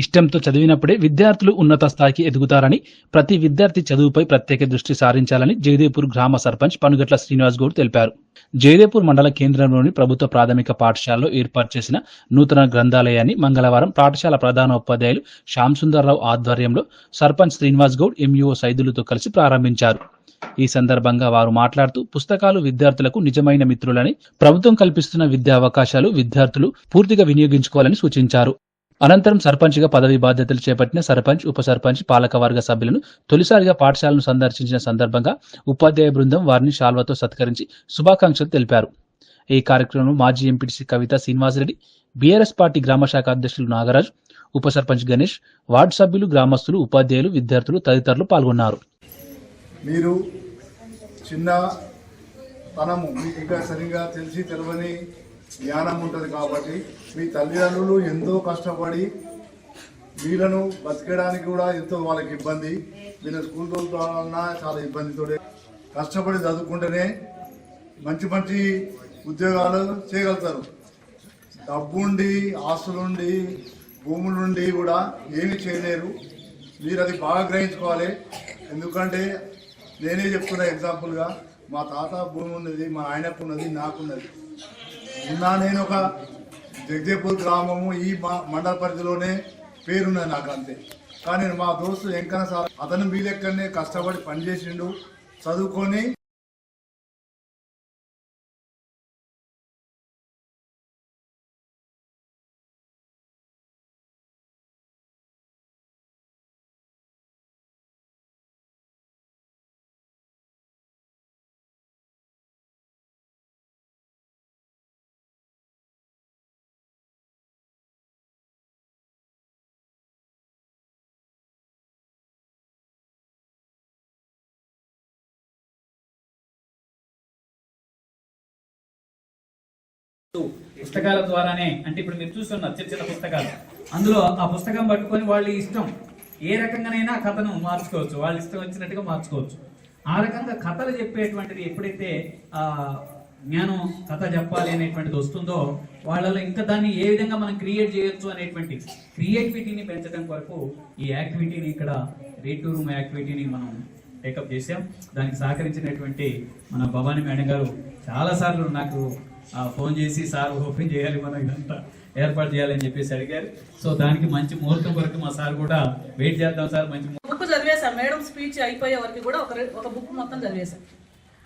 ఇష్టంతో చదివినప్పుడే విద్యార్థులు ఉన్నత స్థాయికి ఎదుగుతారని ప్రతి విద్యార్థి చదువుపై ప్రత్యేక దృష్టి సారించాలని జయదేపూర్ గ్రామ సర్పంచ్ పనుగట్ల శ్రీనివాస్ గౌడ్ తెలిపారు. జయదేపూర్ మండల కేంద్రంలోని ప్రభుత్వ ప్రాథమిక పాఠశాలలో ఏర్పాటు చేసిన నూతన గ్రంథాలయాన్ని మంగళవారం పాఠశాల ప్రధాన ఉపాధ్యాయులు శ్యామ్ సుందర్రావు ఆధ్వర్యంలో సర్పంచ్ శ్రీనివాస్ గౌడ్ ఎంఈఓ సైదులతో కలిసి ప్రారంభించారు. ఈ సందర్భంగా వారు మాట్లాడుతూ పుస్తకాలు విద్యార్థులకు నిజమైన మిత్రులని ప్రభుత్వం కల్పిస్తున్న విద్యా అవకాశాలు విద్యార్థులు పూర్తిగా వినియోగించుకోవాలని సూచించారు. అనంతరం సర్పంచ్గా పదవి బాధ్యతలు చేపట్టిన సర్పంచ్ ఉప సర్పంచ్ పాలకవర్గ సభ్యులను తొలిసారిగా పాఠశాలను సందర్శించిన సందర్భంగా ఉపాధ్యాయ బృందం వారిని శాల్వతో సత్కరించి శుభాకాంక్షలు తెలిపారు. ఈ కార్యక్రమంలో మాజీ MPTC Kavitha Srinivasareddy BRS party గ్రామ శాఖ అధ్యక్షులు నాగరాజ్ ఉప సర్పంచ్ గణేష్ వార్డు సభ్యులు గ్రామస్తులు ఉపాధ్యాయులు విద్యార్థులు తదితరులు పాల్గొన్నారు. మీరు చిన్న తనము మీకు ఇంకా సరిగా తెలిసి తెలవని జ్ఞానం ఉంటుంది కాబట్టి మీ తల్లిదండ్రులు ఎంతో కష్టపడి వీళ్ళను బతికడానికి కూడా ఎంతో వాళ్ళకి ఇబ్బంది. వీళ్ళ స్కూల్ అన్నా చాలా ఇబ్బందితో కష్టపడి చదువుకుంటేనే మంచి మంచి ఉద్యోగాలు చేయగలుగుతారు. డబ్బుండి ఆస్తులుండి భూములుండి కూడా ఏమి చేయలేరు. మీరు అది బాగా గ్రహించుకోవాలి. ఎందుకంటే నేనే చెప్తున్నా ఎగ్జాంపుల్గా మా తాత భూమి ఉన్నది మా ఆయనకు ఉన్నది నాకున్నది. నిన్న నేను ఒక జగదేపూర్ గ్రామము ఈ మా- మండల పరిధిలోనే పేరున్నది నాకు అంతే. కానీ మా దోస్తు ఎంకన సార్ అతను మీ లెక్కనే కష్టపడి పనిచేసిండు చదువుకొని పుస్తకాల ద్వారానే. అంటే ఇప్పుడు మీరు చూస్తున్నారు చిన్న చిన్న పుస్తకాలు. అందులో ఆ పుస్తకం పట్టుకొని వాళ్ళ ఇష్టం. ఏ రకంగానైనా కథను మార్చుకోవచ్చు. వాళ్ళ ఇష్టం వచ్చినట్టుగా మార్చుకోవచ్చు. ఆ రకంగా కథలు చెప్పేటువంటిది ఎప్పుడైతే ఆ జ్ఞానం కథ చెప్పాలి అనేటువంటిది వస్తుందో వాళ్ళలో ఇంకా దాన్ని ఏ విధంగా మనం క్రియేట్ చేయొచ్చు అనేటువంటి క్రియేటివిటీని పెంచడం కొరకు ఈ యాక్టివిటీని ఇక్కడ రీడ్ రూమ్ యాక్టివిటీని మనం టేకప్ చేసాం దానికి సహకరించినటువంటి మన భవానీ మేడం గారు చాలా సార్లు నాకు ఫోన్ చేసి సార్ ఓపెన్ చేయాలి మనం ఇదంతా ఏర్పాటు చేయాలని చెప్పేసి అడిగారు. సో దానికి మంచి ముహూర్తం వరకు మా సార్ కూడా వెయిట్ చేద్దాం సార్ మంచి బుక్ చదివేశాం. మేడం స్పీచ్ అయిపోయే వరకు కూడా ఒక ఒక బుక్ మొత్తం చదివేశాం.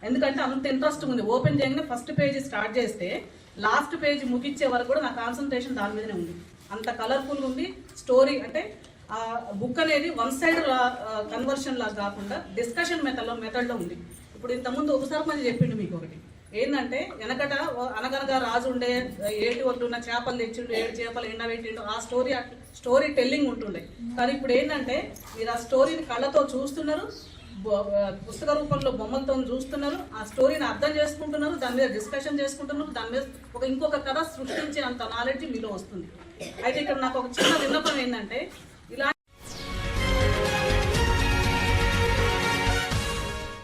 ఎందుకంటే అంత ఇంట్రెస్ట్ ఉంది. ఓపెన్ చేయగానే ఫస్ట్ పేజ్ స్టార్ట్ చేస్తే లాస్ట్ పేజ్ ముగించే వరకు కూడా నా కాన్సన్ట్రేషన్ దాని మీదనే ఉంది. అంత కలర్ఫుల్ ఉంది. స్టోరీ అంటే ఆ బుక్ అనేది వన్ సైడ్ కన్వర్షన్ లాగా కాకుండా డిస్కషన్ మెథడ్లో మెథడ్లో ఉంది. ఇప్పుడు ఇంతకుముందు ఒకసారి చెప్పిండు మీకు ఒకటి. ఏంటంటే వెనకట అనగనగా రాజు ఉండే ఏటి ఒడ్డున్న చేపలు తెచ్చిండు ఏడు చేపలు ఎండబెట్టిండు ఆ స్టోరీ స్టోరీ టెల్లింగ్ ఉంటుండే. కానీ ఇప్పుడు ఏంటంటే మీరు ఆ స్టోరీని కళ్ళతో చూస్తున్నారు పుస్తక రూపంలో బొమ్మలతో చూస్తున్నారు ఆ స్టోరీని అర్థం చేసుకుంటున్నారు దాని మీద డిస్కషన్ చేసుకుంటున్నారు దాని మీద ఒక ఇంకొక కథ సృష్టించే అంత నాలెడ్జ్ మీలో వస్తుంది. అయితే ఇక్కడ నాకు ఒక చిన్న విన్నపం ఏంటంటే